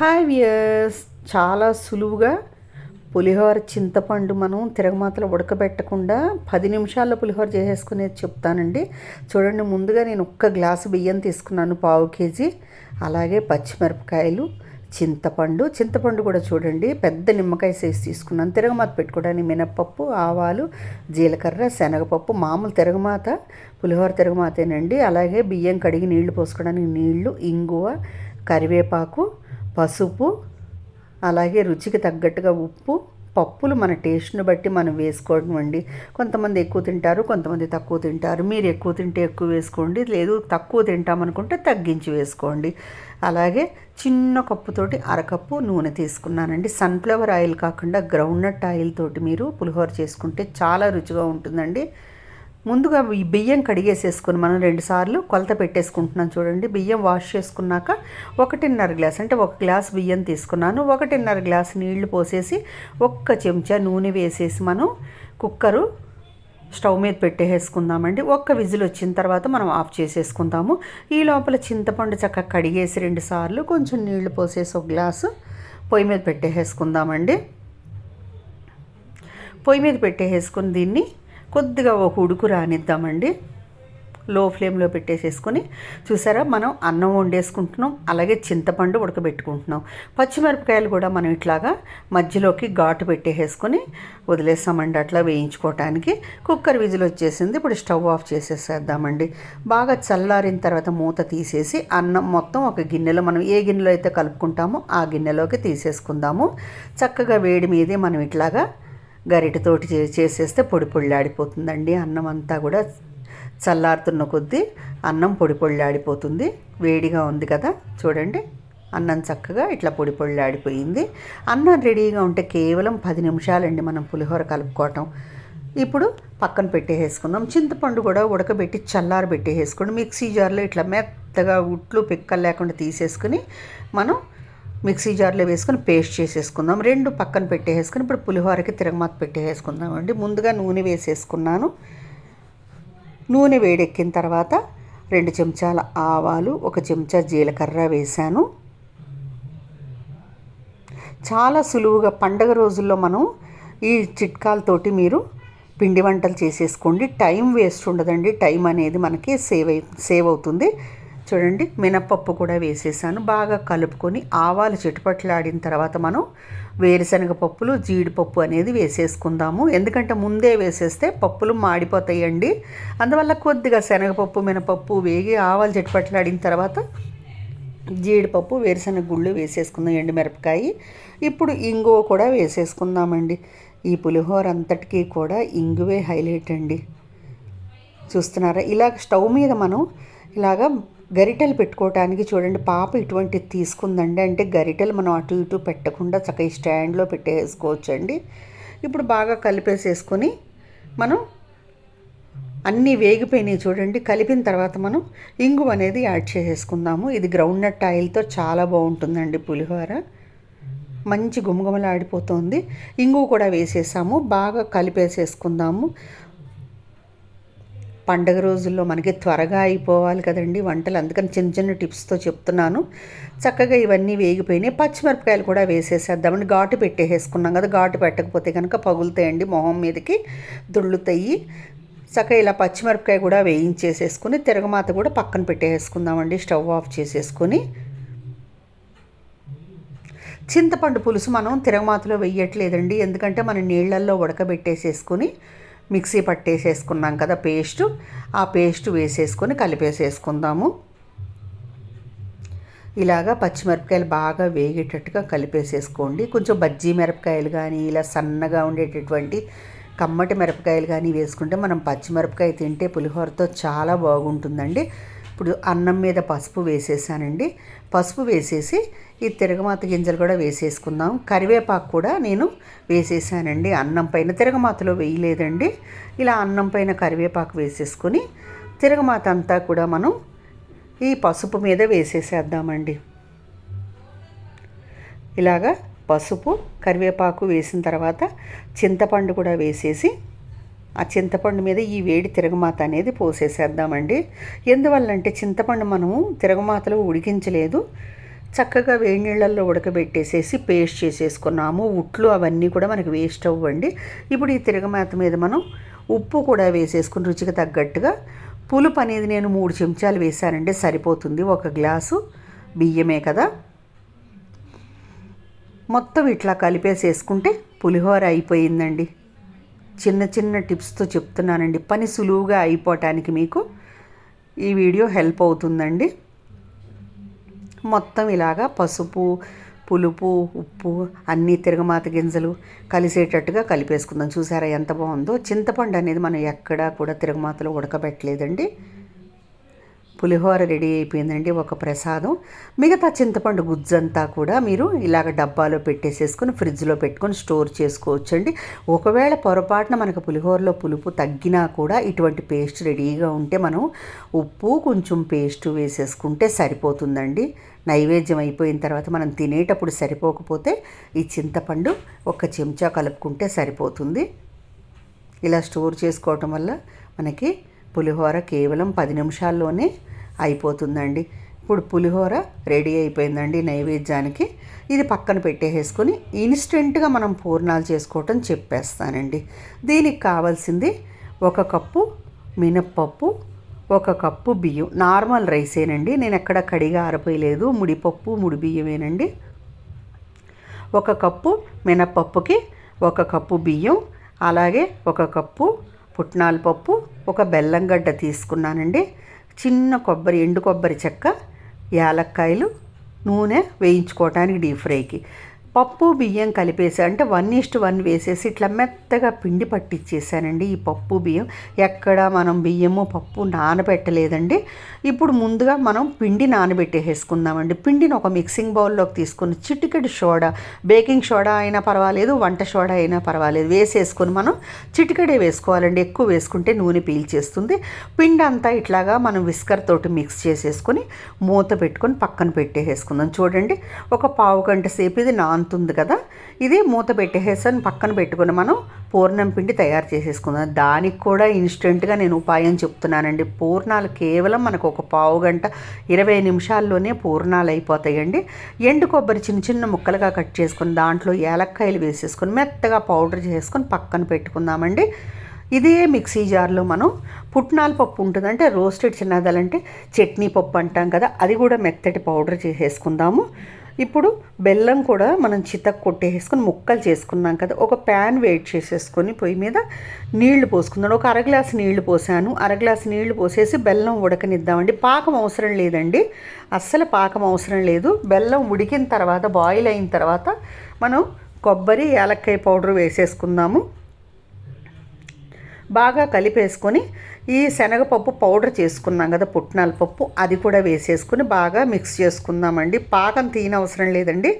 Hi viewers చాలా సులువుగా పులిహోర చింతపండు మనం తిరగమాతలో ఉడకబెట్టకుండా పది నిమిషాల్లో పులిహోర చేసేసుకునేది చెప్తానండి. చూడండి ముందుగా నేను ఒక్క గ్లాసు బియ్యం తీసుకున్నాను పావు కేజీ. అలాగే పచ్చిమిరపకాయలు చింతపండు. చింతపండు కూడా చూడండి పెద్ద నిమ్మకాయ సైజు తీసుకున్నాను. తిరగమాత పెట్టుకోవడానికి మినప్పప్పు ఆవాలు జీలకర్ర శనగపప్పు మామూలు తిరగమాత పులిహోర తిరగమాతేనండి. అలాగే బియ్యం కడిగి నీళ్ళు పోసుకోవడానికి నీళ్ళు ఇంగువ కరివేపాకు పసుపు అలాగే రుచికి తగ్గట్టుగా ఉప్పు పప్పులు మన టేస్ట్ని బట్టి మనం వేసుకోవడం అండి. కొంతమంది ఎక్కువ తింటారు కొంతమంది తక్కువ తింటారు. మీరు ఎక్కువ తింటే ఎక్కువ వేసుకోండి లేదు తక్కువ తింటామనుకుంటే తగ్గించి వేసుకోండి. అలాగే చిన్న కప్పుతోటి అరకప్పు నూనె తీసుకున్నానండి. సన్ఫ్లవర్ ఆయిల్ కాకుండా గ్రౌండ్నట్ ఆయిల్ తోటి మీరు పులిహోర చేసుకుంటే చాలా రుచిగా ఉంటుందండి. ముందుగా ఈ బియ్యం కడిగేసేసుకుని మనం రెండుసార్లు కొలత పెట్టేసుకుంటున్నాం చూడండి. బియ్యం వాష్ చేసుకున్నాక ఒకటిన్నర గ్లాస్ అంటే ఒక గ్లాస్ బియ్యం తీసుకున్నాను. ఒకటిన్నర గ్లాస్ నీళ్ళు పోసేసి ఒక్క చెంచా నూనె వేసేసి మనం కుక్కరు స్టవ్ మీద పెట్టేసుకుందామండి. ఒక్క విజిల్ వచ్చిన తర్వాత మనం ఆఫ్ చేసేసుకుందాము. ఈ లోపల చింతపండు చక్కగా కడిగేసి రెండు సార్లు కొంచెం నీళ్ళు పోసేసి ఒక గ్లాసు పొయ్యి మీద పెట్టేసుకుందామండి. పొయ్యి మీద పెట్టేసుకుని దీన్ని కొద్దిగా ఒక ఉడుకు రానిద్దామండి. లో ఫ్లేమ్లో పెట్టేసేసుకొని చూసారా మనం అన్నం వండేసుకుంటున్నాం అలాగే చింతపండు ఉడకబెట్టుకుంటున్నాం. పచ్చిమిరపకాయలు కూడా మనం ఇట్లాగా మధ్యలోకి ఘాటు పెట్టేసుకొని వదిలేస్తామండి అట్లా వేయించుకోవటానికి. కుక్కర్ విజిల్ వచ్చేసింది ఇప్పుడు స్టవ్ ఆఫ్ చేసేసేద్దామండి. బాగా చల్లారిన తర్వాత మూత తీసేసి అన్నం మొత్తం ఒక గిన్నెలో మనం ఏ గిన్నెలో అయితే కలుపుకుంటామో ఆ గిన్నెలోకి తీసేసుకుందాము. చక్కగా వేడి మీదే మనం ఇట్లాగా గరిటతోటి చేసేస్తే పొడి పొళ్ళాడిపోతుందండి అన్నం అంతా కూడా చల్లారుతున్న కొద్దీ అన్నం పొడి పొళ్ళాడిపోతుంది వేడిగా ఉంది కదా చూడండి. అన్నం చక్కగా ఇట్లా పొడి పొళ్ళాడిపోయింది అన్నం రెడీగా ఉంటే కేవలం పది నిమిషాలండి మనం పులిహోర కలుపుకోవటం. ఇప్పుడు పక్కన పెట్టేసుకుందాం చింతపండు కూడా ఉడకబెట్టి చల్లారి పెట్టేసుకోండి మిక్సీ జార్లో ఇట్లా మెత్తగా ఉట్లు పిక్కలు లేకుండా తీసేసుకుని మనం మిక్సీ జార్లో వేసుకొని పేస్ట్ చేసేసుకుందాం. రెండు పక్కన పెట్టేసుకుని ఇప్పుడు పులిహోరకి తిరగమాత పెట్టేసుకుందాం అండి ముందుగా నూనె వేసేసుకున్నాను. నూనె వేడెక్కిన తర్వాత రెండు చెంచాల ఆవాలు ఒక చెంచా జీలకర్ర వేశాను. చాలా సులువుగా పండగ రోజుల్లో మనం ఈ చిట్కాలతోటి మీరు పిండి వంటలు చేసేసుకోండి. టైం వేస్ట్ ఉండదండి. టైం అనేది మనకి సేవ్ అయి సేవ్ అవుతుంది. చూడండి మినప్పప్పు కూడా వేసేసాను. బాగా కలుపుకొని ఆవాలు చిటపట్లాడిన తర్వాత మనం వేరుశనగ పప్పులు జీడిపప్పు అనేది వేసేసుకుందాము. ఎందుకంటే ముందే వేసేస్తే పప్పులు మాడిపోతాయండి. అందువల్ల కొద్దిగా శనగపప్పు మినపప్పు వేగి ఆవాలు చిటపట్లాడిన తర్వాత జీడిపప్పు వేరుశనగ గుళ్ళు వేసేసుకుందాం ఎండుమిరపకాయ ఇప్పుడు ఇంగువ కూడా వేసేసుకుందామండి. ఈ పులిహోర అంతటికీ కూడా ఇంగువే హైలైట్ అండి. చూస్తున్నారా? ఇలాగ స్టవ్ మీద మనం ఇలాగ గరిటెలు పెట్టుకోవటానికి చూడండి పాప ఇటువంటిది తీసుకుందండి. అంటే గరిటెలు మనం అటు ఇటు పెట్టకుండా చక్కగా స్టాండ్లో పెట్టేసుకోవచ్చండి. ఇప్పుడు బాగా కలిపేసేసుకొని మనం అన్నీ వేగిపోయినాయి చూడండి. కలిపిన తర్వాత మనం ఇంగు అనేది యాడ్ చేసేసుకుందాము. ఇది గ్రౌండ్ నట్ ఆయిల్తో చాలా బాగుంటుందండి పులిహోర. మంచి గుమగుమలాడిపోతుంది. ఇంగు కూడా వేసేసాము. బాగా కలిపేసేసుకుందాము. పండగ రోజుల్లో మనకి త్వరగా అయిపోవాలి కదండి వంటలు. అందుకని చిన్న చిన్న టిప్స్తో చెప్తున్నాను. చక్కగా ఇవన్నీ వేగిపోయినాయి. పచ్చిమిరపకాయలు కూడా వేసేసేద్దామండి. ఘాటు పెట్టేసుకున్నాం కదా ఘాటు పెట్టకపోతే కనుక పగులుతాయండి మొహం మీదకి దుళ్ళుతాయి. చక్కగా ఇలా పచ్చిమిరపకాయ కూడా వేయించేసేసుకుని తిరగమాత కూడా పక్కన పెట్టేసుకుందామండి స్టవ్ ఆఫ్ చేసేసుకొని. చింతపండు పులుసు మనం తిరగమాతలో వేయట్లేదండి. ఎందుకంటే మనం నీళ్ళల్లో ఉడకబెట్టేసేసుకొని మిక్సీ పట్టేసేసుకున్నాం కదా పేస్ట్. ఆ పేస్ట్ వేసేసుకొని కలిపేసేసుకుందాము. ఇలాగా పచ్చిమిరపకాయలు బాగా వేగేటట్టుగా కలిపేసేసుకోండి. కొంచెం బజ్జీ మిరపకాయలు కానీ ఇలా సన్నగా ఉండేటటువంటి కమ్మటి మిరపకాయలు కానీ వేసుకుంటే మనం పచ్చిమిరపకాయ తింటే పులిహోరతో చాలా బాగుంటుందండి. ఇప్పుడు అన్నం మీద పసుపు వేసేసానండి. పసుపు వేసేసి ఈ తిరగమాత గింజలు కూడా వేసేసుకుందాం. కరివేపాకు కూడా నేను వేసేసానండి. అన్నం పైన తిరగమాతలో వేయలేదండి. ఇలా అన్నం పైన కరివేపాకు వేసేసుకొని తిరగమాత అంతా కూడా మనం ఈ పసుపు మీద వేసేసేద్దామండి. ఇలాగా పసుపు కరివేపాకు వేసిన తర్వాత చింతపండు కూడా వేసేసి ఆ చింతపండు మీద ఈ వేడి తిరగమాత అనేది పోసేసేద్దామండి. ఎందువల్లంటే చింతపండు మనము తిరగమాతలో ఉడికించలేదు. చక్కగా వేడి నీళ్ళల్లో ఉడకబెట్టేసేసి పేస్ట్ చేసేసుకున్నాము. ఉట్లు అవన్నీ కూడా మనకి వేస్ట్ అవ్వండి. ఇప్పుడు ఈ తిరగమాత మీద మనం ఉప్పు కూడా వేసేసుకుని రుచికి తగ్గట్టుగా పులుపు అనేది నేను మూడు చెంచాలు వేసానంటే సరిపోతుంది. ఒక గ్లాసు బియ్యమే కదా. మొత్తం ఇట్లా కలిపేసేసుకుంటే పులిహోర అయిపోయిందండి. చిన్న చిన్న టిప్స్తో చెప్తున్నానండి. పని సులువుగా అయిపోవటానికి మీకు ఈ వీడియో హెల్ప్ అవుతుందండి. మొత్తం ఇలాగా పసుపు పులుపు ఉప్పు అన్నీ తిరగమాత గింజలు కలిసేటట్టుగా కలిపేసుకుందాం. చూసారా ఎంత బాగుందో? చింతపండు అనేది మనం ఎక్కడా కూడా తిరగమాతలో ఉడకబెట్టలేదండి. పులిహోర రెడీ అయిపోయిందండి ఒక ప్రసాదం. మిగతా చింతపండు గుజ్జంతా కూడా మీరు ఇలాగ డబ్బాలో పెట్టేసేసుకొని ఫ్రిడ్జ్లో పెట్టుకొని స్టోర్ చేసుకోవచ్చండి. ఒకవేళ పొరపాటున మనకు పులిహోరలో పులుపు తగ్గినా కూడా ఇటువంటి పేస్ట్ రెడీగా ఉంటే మనం ఉప్పు కొంచెం పేస్ట్ వేసేసుకుంటే సరిపోతుందండి. నైవేద్యం అయిపోయిన తర్వాత మనం తినేటప్పుడు సరిపోకపోతే ఈ చింతపండు ఒక చెంచా కలుపుకుంటే సరిపోతుంది. ఇలా స్టోర్ చేసుకోవటం వల్ల మనకి పులిహోర కేవలం పది నిమిషాల్లోనే అయిపోతుందండి. ఇప్పుడు పులిహోర రెడీ అయిపోయిందండి నైవేద్యానికి. ఇది పక్కన పెట్టేసుకొని ఇన్స్టెంట్గా మనం పూర్ణాలు చేసుకోవటం చెప్పేస్తానండి. దీనికి కావాల్సింది ఒక కప్పు మినప్పప్పు ఒక కప్పు బియ్యం. నార్మల్ రైసేనండి. నేను ఎక్కడ కడిగా ఆరిపోయలేదు. ముడిపప్పు ముడి బియ్యమేనండి ఒక కప్పు మినప్పప్పుకి ఒక కప్పు బియ్యం అలాగే ఒక కప్పు పుట్నాల పప్పు ఒక బెల్లం గడ్డ తీసుకున్నానండి. చిన్న కొబ్బరి ఎండు కొబ్బరి చెక్క యాలక్కాయలు నూనె వేయించుకోవటానికి డీప్ ఫ్రైకి. పప్పు బియ్యం కలిపేసి అంటే వన్ ఈస్ట్ వన్ వేసేసి ఇట్లా మెత్తగా పిండి పట్టించేసానండి ఈ పప్పు బియ్యం. ఎక్కడ మనం బియ్యము పప్పు నానబెట్టలేదండి. ఇప్పుడు ముందుగా మనం పిండి నానబెట్టేసుకుందామండి పిండిని ఒక మిక్సింగ్ బౌల్లోకి తీసుకుని చిటికెడు సోడా బేకింగ్ సోడా అయినా పర్వాలేదు వంట సోడా అయినా పర్వాలేదు వేసేసుకొని మనం చిటికెడే వేసుకోవాలండి. ఎక్కువ వేసుకుంటే నూనె పీల్చేస్తుంది. పిండి అంతా ఇట్లాగా మనం విస్కర్ తోటి మిక్స్ చేసేసుకొని మూత పెట్టుకొని పక్కన పెట్టేసుకుందాం చూడండి ఒక పావు గంట సేపు ఇది నాన్ అంతుంది కదా? ఇది మూత పెట్టేసేసి పక్కన పెట్టుకుని మనం పూర్ణం పిండి తయారు చేసేసుకుందాం. దానికి కూడా ఇన్స్టెంట్గా నేను ఉపాయం చెప్తున్నానండి. పూర్ణాలు కేవలం మనకు ఒక పావు గంట ఇరవై నిమిషాల్లోనే పూర్ణాలు అయిపోతాయండి. ఎండు కొబ్బరి చిన్న చిన్న ముక్కలుగా కట్ చేసుకుని దాంట్లో ఏలక్కాయలు వేసేసుకొని మెత్తగా పౌడర్ చేసుకొని పక్కన పెట్టుకుందామండి. ఇదే మిక్సీ జార్లో మనం పుట్నాల పప్పు ఉంటుంది అంటే రోస్టెడ్ చిన్నదాలంటే చట్నీ పప్పు అంటాం కదా అది కూడా మెత్తటి పౌడర్ చేసేసుకుందాము. ఇప్పుడు బెల్లం కూడా మనం చితక్ కొట్టేసుకొని ముక్కలు చేసుకున్నాం కదా ఒక ప్యాన్ వెయిట్ చేసేసుకొని పొయ్యి మీద నీళ్ళు పోసుకున్నాను ఒక అర గ్లాసు నీళ్ళు పోసాను. అర గ్లాసు నీళ్ళు పోసేసి బెల్లం ఉడకనిద్దామండి. పాకం అవసరం లేదండి. అస్సలు పాకం అవసరం లేదు. బెల్లం ఉడికిన తర్వాత బాయిల్ అయిన తర్వాత మనం కొబ్బరి యాలక్కాయ పౌడర్ వేసేసుకుందాము. బాగా కలిపేసుకొని ఈ శనగపప్పు పౌడర్ చేసుకున్నాం కదా పుట్నాల పప్పు అది కూడా వేసేసుకుని బాగా మిక్స్ చేసుకుందామండి. పాకం తీయనవసరం లేదండి.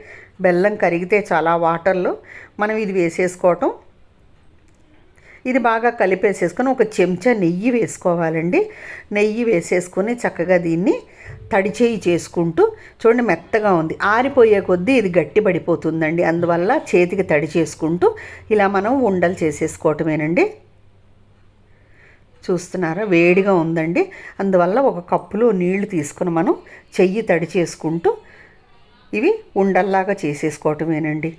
బెల్లం కరిగితే చాలా వాటర్లో మనం ఇది వేసేసుకోవటం. ఇది బాగా కలిపేసేసుకొని ఒక చెంచా నెయ్యి వేసుకోవాలండి. నెయ్యి వేసేసుకొని చక్కగా దీన్ని తడిచేయి చేసుకుంటూ చూడండి మెత్తగా ఉంది. ఆరిపోయే కొద్దీ ఇది గట్టి పడిపోతుందండి అందువల్ల చేతికి తడి చేసుకుంటూ ఇలా మనం ఉండలు చేసేసుకోవటమేనండి. చూస్తున్నారా? వేడిగా ఉందండి. అందువల్ల ఒక కప్పులో నీళ్ళు తీసుకుని మనం చెయ్యి తడి చేసుకుంటూ ఇవి ఉండల్లాగా చేసేసుకోవటమేనండి.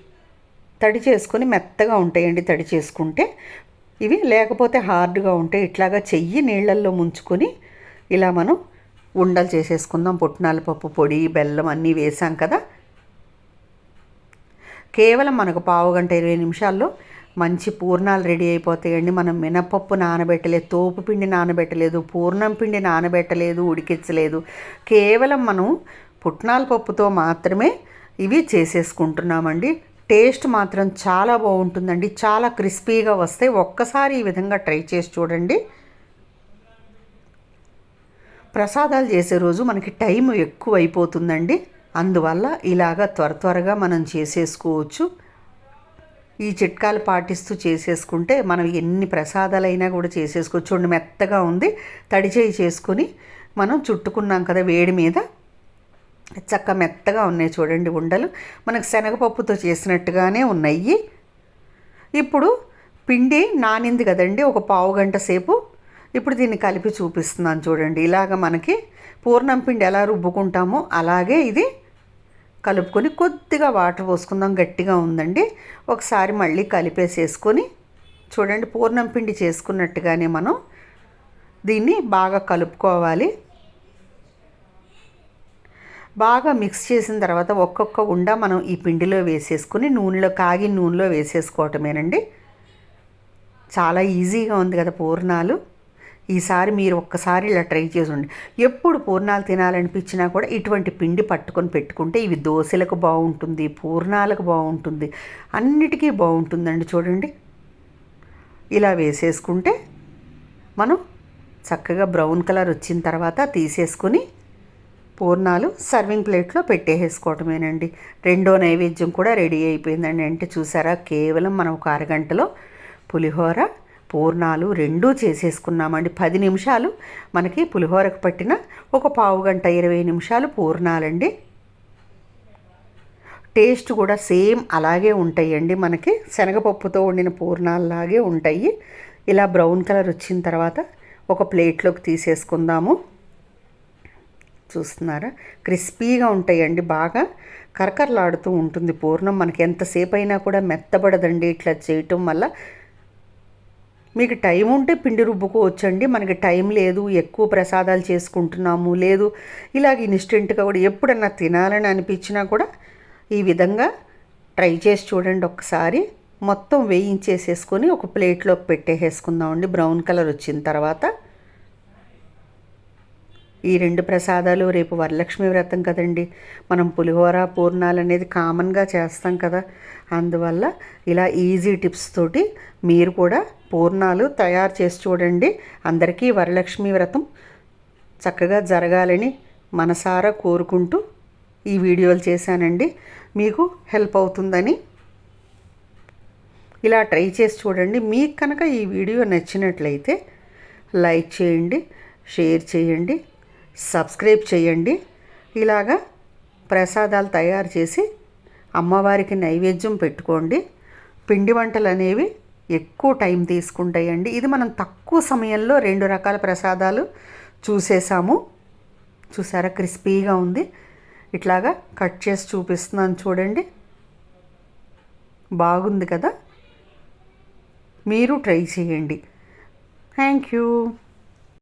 తడి చేసుకొని మెత్తగా ఉంటాయండి తడి చేసుకుంటే. ఇవి లేకపోతే హార్డ్గా ఉంటాయి ఇట్లాగా చెయ్యి నీళ్ళల్లో ముంచుకొని ఇలా మనం ఉండలు చేసేసుకుందాం. పుట్నాల పప్పు పొడి బెల్లం అన్నీ వేసాం కదా. కేవలం మనకు పావు గంట ఇరవై నిమిషాల్లో మంచి పూర్ణాలు రెడీ అయిపోతాయండి. మనం మినపప్పు నానబెట్టలేదు తోపు పిండి నానబెట్టలేదు పూర్ణం పిండి నానబెట్టలేదు ఉడికించలేదు. కేవలం మనం పుట్నాల పప్పుతో మాత్రమే ఇవి చేసేసుకుంటున్నామండి. టేస్ట్ మాత్రం చాలా బాగుంటుందండి. చాలా క్రిస్పీగా వస్తాయి ఒక్కసారి ఈ విధంగా ట్రై చేసి చూడండి. ప్రసాదాలు చేసే రోజు మనకి టైం ఎక్కువ అయిపోతుందండి అందువల్ల ఇలాగ త్వర త్వరగా మనం చేసేసుకోవచ్చు. ఈ చిట్కాలు పాటిస్తూ చేసేసుకుంటే మనం ఎన్ని ప్రసాదాలైనా కూడా చేసేసుకోవచ్చు. చూడండి మెత్తగా ఉంది. తడిచేయి చేసుకొని మనం చుట్టుకున్నాం కదా వేడి మీద. చక్క మెత్తగా ఉన్నాయి చూడండి ఉండలు. మనకు శనగపప్పుతో చేసినట్టుగానే ఉన్నాయి. ఇప్పుడు పిండి నానింది కదండి ఒక పావు గంట సేపు. ఇప్పుడు దీన్ని కలిపి చూపిస్తున్నాను చూడండి. ఇలాగ మనకి పూర్ణం పిండి ఎలా రుబ్బుకుంటామో అలాగే ఇది కలుపుకొని కొద్దిగా వాటర్ పోసుకుందాం. గట్టిగా ఉందండి. ఒకసారి మళ్ళీ కలిపేసేసుకొని చూడండి పూర్ణం పిండి చేసుకున్నట్టుగానే మనం దీన్ని బాగా కలుపుకోవాలి. బాగా మిక్స్ చేసిన తర్వాత ఒక్కొక్క ఉండ మనం ఈ పిండిలో వేసేసుకుని నూనెలో కాగి నూనెలో వేసేసుకోవటమేనండి. చాలా ఈజీగా ఉంది కదా పూర్ణాలు. ఈసారి మీరు ఒక్కసారి ఇలా ట్రై చేసి ఎప్పుడు పూర్ణాలు తినాలనిపించినా కూడా ఇటువంటి పిండి పట్టుకొని పెట్టుకుంటే ఇవి దోశలకు బాగుంటుంది పూర్ణాలకు బాగుంటుంది అన్నిటికీ బాగుంటుందండి చూడండి. ఇలా వేసేసుకుంటే మనం చక్కగా బ్రౌన్ కలర్ వచ్చిన తర్వాత తీసేసుకుని పూర్ణాలు సర్వింగ్ ప్లేట్లో పెట్టేసుకోవటమేనండి. రెండో నైవేద్యం కూడా రెడీ అయిపోయిందండి. అంటే చూసారా కేవలం మనం ఒక అరగంటలో పులిహోర పూర్ణాలు రెండూ చేసేసుకున్నామండి. పది నిమిషాలు మనకి పులిహోరకు పట్టిన ఒక పావు గంట ఇరవై నిమిషాలు పూర్ణాలండి. టేస్ట్ కూడా సేమ్ అలాగే ఉంటాయండి మనకి. శనగపప్పుతో వండిన పూర్ణాలలాగే ఉంటాయి. ఇలా బ్రౌన్ కలర్ వచ్చిన తర్వాత ఒక ప్లేట్లోకి తీసేసుకుందాము. చూస్తున్నారా? క్రిస్పీగా ఉంటాయండి బాగా. కరకరలాడుతూ ఉంటుంది పూర్ణం. మనకి ఎంతసేపు అయినా కూడా మెత్తబడదండి ఇట్లా చేయటం వల్ల. మీకు టైం ఉంటే పిండి రుబ్బుకోవచ్చండి. మనకి టైం లేదు ఎక్కువ ప్రసాదాలు చేసుకుంటున్నాము లేదు. ఇలాగ ఇన్స్టెంట్గా కూడా ఎప్పుడన్నా తినాలని అనిపించినా కూడా ఈ విధంగా ట్రై చేసి చూడండి ఒకసారి మొత్తం వేయించేసేసుకొని ఒక ప్లేట్లోకి పెట్టేసేసుకుందామండి. బ్రౌన్ కలర్ వచ్చిన తర్వాత. ఈ రెండు ప్రసాదాలు రేపు వరలక్ష్మి వ్రతం కదండి. మనం పులిహోర పూర్ణాలు అనేది కామన్గా చేస్తాం కదా. అందువల్ల ఇలా ఈజీ టిప్స్ తోటి మీరు కూడా పూర్ణాలు తయారు చేసి చూడండి. అందరికీ వరలక్ష్మి వ్రతం చక్కగా జరగాలని మనసారా కోరుకుంటూ ఈ వీడియోలు చేశానండి. మీకు హెల్ప్ అవుతుందని ఇలా ట్రై చేసి చూడండి. మీకు కనుక ఈ వీడియో నచ్చినట్లయితే లైక్ చేయండి షేర్ చేయండి సబ్స్క్రైబ్ చేయండి. ఇలాగా ప్రసాదాలు తయారు చేసి అమ్మవారికి నైవేద్యం పెట్టుకోండి. పిండి వంటలు అనేవి ఎక్కువ టైం తీసుకుంటాయండి. ఇది మనం తక్కువ సమయంలో రెండు రకాల ప్రసాదాలు చూసేసాము. చూసారా? క్రిస్పీగా ఉంది. ఇట్లాగా కట్ చేసి చూపిస్తున్నాను చూడండి. బాగుంది కదా? మీరు ట్రై చేయండి. Thank you.